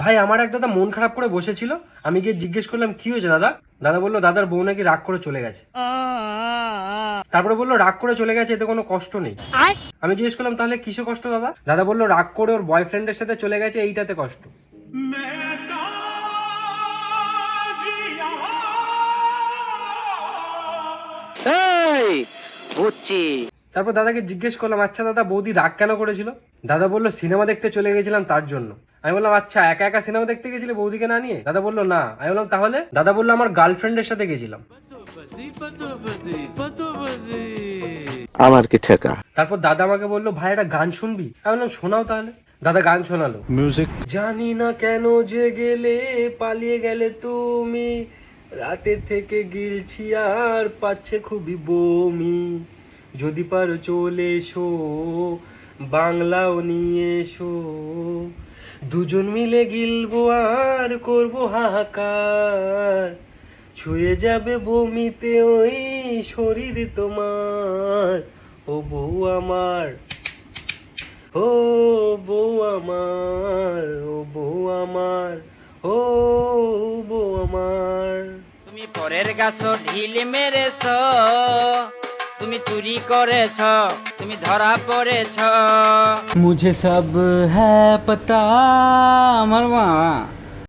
ভাই আমার এক দাদা মন খারাপ করে বসেছিল। আমি গিয়ে জিজ্ঞেস করলাম কি হয়েছে দাদা? দাদা বলল দাদার বউ নাকি রাগ করে চলে গেছে। তারপরে বলল রাগ করে চলে গেছে এতে কোনো কষ্ট নেই। আমি জিজ্ঞেস করলাম তাহলে কিসে কষ্ট দাদা? দাদা বলল রাগ করে ওর বয়ফ্রেন্ডের সাথে চলে গেছে এইটাতে কষ্ট। বুঝছি তারপর দাদাকে জিজ্ঞেস করলাম আচ্ছা দাদা বৌদি রাগ কেন করেছিল? দাদা বলল সিনেমা দেখতে চলে গেছিলাম তার জন্য। আমি বললাম আচ্ছা একা একা সিনেমা দেখতে গেছিলে বৌদিকে না নিয়ে? দাদা বলল না। আমি বললাম তাহলে? দাদা বলল আমার গার্লফ্রেন্ডের সাথে গেছিলাম। আমার কি ঠেকা? তারপর দাদা আমাকে বলল ভাই একটা গান শুনবি? আমি বললাম শোনাও তাহলে। দাদা গান শোনালো। মিউজিক জানি না কেন যে গেলে পালিয়ে গেলে তুমি রাতের থেকে গিলছি আর পাচ্ছে খুবই বমি। যদি পারো চলে এসো বাংলাও নিয়ে এসো। দুজন মিলে গিলবো আর করব হাহাকার। ছুঁয়ে যাবে বমিতে ওই শরীর তোমার। ও বউ আমার, ও বউ আমার, ও বউ আমার, ও বউ আমার। তুমি পরের গাছ ঢিল মেরেছ। তুমি চুরি করেছ তুমি ধরা পড়েছ। মুঝে সব হ্যাঁ পাতা আমার মা।